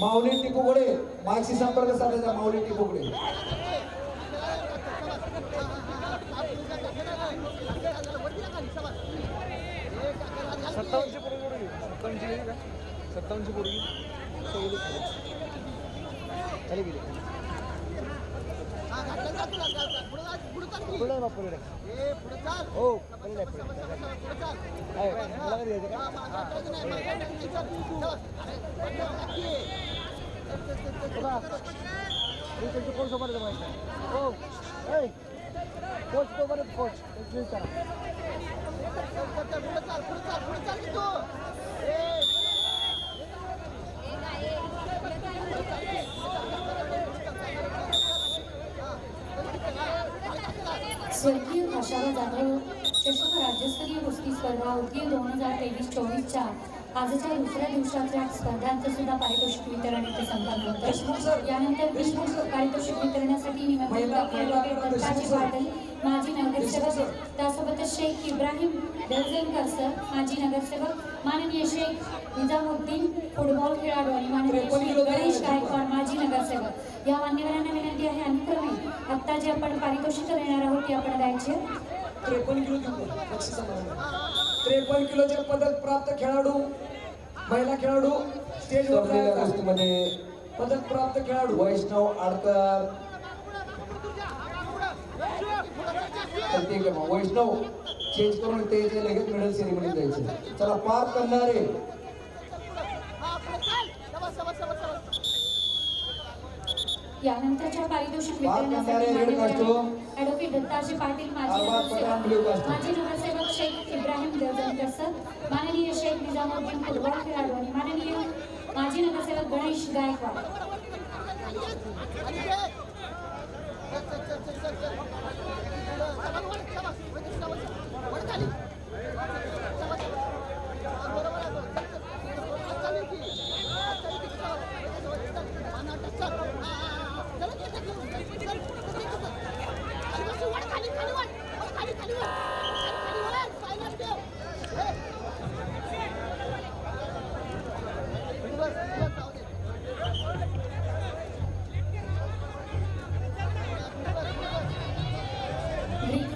माऊली टिपूकडे मागशी संपर्क साधायचा माऊली गेली सत्तावन्नची गेली का? सत्तावन्नची पोरगी? खाली गेली पुढे बा पुढे हो पुढे पुढे आहे मला कधी यायचं का मी त्यांची कोण सोबत माहिती हो. ए कोच तो कोच विचारा. स्वर्गीय आशावा जाधव चषक राज्यस्तरीय कुस्ती स्पर्धा उदगीर दोन हजार तेवीस चोवीसच्या आजच्या दुसऱ्या दिवसाच्या स्पर्धांचं सुद्धा पारितोषिक वितरण इथे संपन्न होतं. यानंतर. पारितोषिक वितरणासाठी निमंत्रित. पाटील माजी नगरसेवक. त्यासोबतच शेख इब्राहिम दर्जनकर सर माजी नगरसेवक माननीय शेख निजामुद्दीन फुटबॉल खेळाडू आणि माननीय गणेश गायकवाड माजी नगरसेवक या मान्यवरांना विनंती आहे अनुक्रमे आत्ता जे आपण पारितोषिक देणार आहोत ते आपण द्यायचे. त्रेपन्न किलो. त्रेपन्न किलोचे पदक प्राप्त खेळाडू महिला खेळाडू स्टेजवर. कुस्तीमध्ये पदक प्राप्त खेळाडू. वैष्णव आडकर तर ठीक आहे मग वैष्णव चेंज करून ते इथे लगेच मेडल सेरेमनी द्यायचे. चला पार करणारे यानंतरच्या पारितोषिक वितरणासाठी. ॲडव्होकेट दत्ताजी पाटील माजी नगरसेवक. माजी नगरसेवक शेख इब्राहिम दर्जनकर सर माननीय शेख निजामुद्दीन फुटबॉल खेळाडू आणि माननीय माजी नगरसेवक गणेश गायकवाड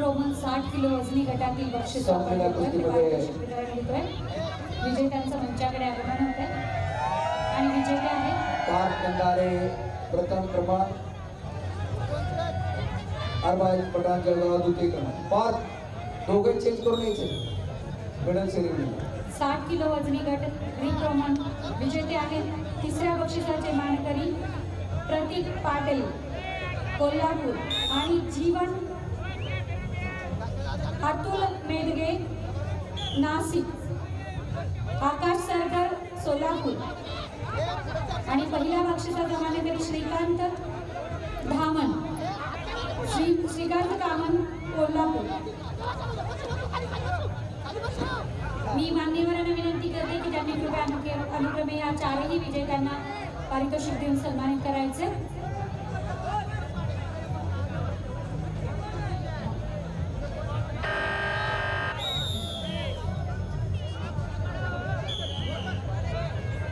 रोमन साठ किलो वजनी गटातील बक्षीस विजेत्यांचं मंचाकडे आगमन होत. आहे आणि विजेते आहेत. प्रथम क्रमांक. अरबाज पठाण जळगाव द्वितीय क्रमांक. पार दोघे चेंज करून यायचे. मेडल सेरेमनी साठ किलो वजनी गट ग्रीक रोमन विजेते आहेत. तिसऱ्या बक्षिसाचे मानकरी प्रतीक पाटील कोल्हापूर. आणि जीवन अतुल मेदगे नाशिक आकाश सरगर सोलापूर आणि पहिल्या बक्षिसाचा मानकरी श्रीकांत धामन श्री श्रीकांत कामन कोल्हापूर. मी मान्यवरांना विनंती करते की त्यांनी कृपया अनुक्रमे या चारही विजेत्यांना पारितोषिक देऊन सन्मानित करायचे.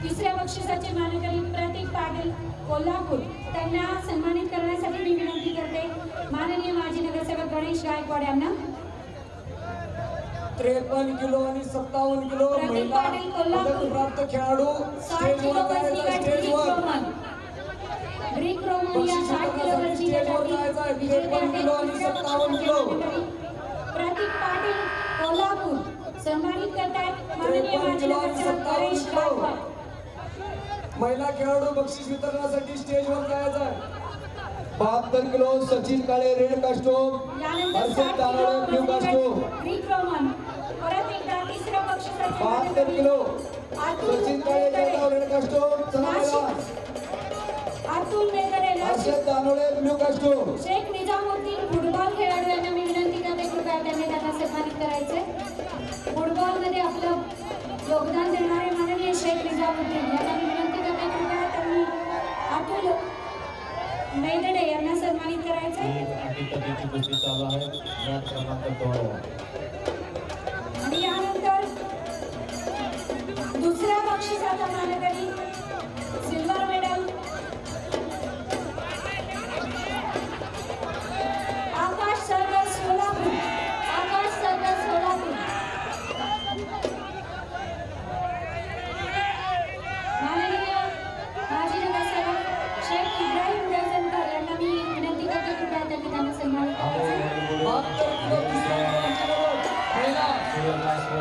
तिसऱ्या बक्षिसाचे मानकरी प्रतीक पाटील कोल्हापूर त्यांना सन्मानित करण्यासाठी मी विनंती करते माननीय माजी नगरसेवक गणेश गायकवाड यांना त्रेपन्न किलो आणि सत्तावन्न किलो प्राप्त खेळाडू साठ किलो स्टेजवर वजनी जायचा गट ग्रीक स्टेजवर रोमन ग्रीक रोमन या बक्षीस साठ किलो वितरणासाठी वजनी स्टेजवर गटातील जायचं आहे. विजेते 53 आहेत. किलो आणि तिसऱ्या 57 बक्षिसाचे किलो. मानकरी प्रतीक पाटील कोल्हापूर सन्मानित करतायत माननीय 53 माजी नगरसेवक 57 गणेश. गायकवाड महिला खेळाडू बक्षीस वितरणासाठी स्टेजवर जायचा आहे. बहात्तर kilo Sachin Kale red costume Harshad Tanale blue costume बहात्तर kilo Sachin Kale. Jalgaon red costume Harshad Danole blue costume Shaikh Nizamuddin football खेळाडू यांना मी विनंती करते कृपया त्यांनी त्यांना सन्मानित करायचे. फुटबॉलमध्ये आपलं योगदान देणारे माननीय शेख निजामुद्दीन यांना मी विनंती करते अतुल यांना सन्मानित करायचं आहे आणि यानंतर दुसऱ्या बक्षिसाचा मानकरी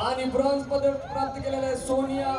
आणि ब्रॉन्झ पदक प्राप्त केलेले आहे सोनिया.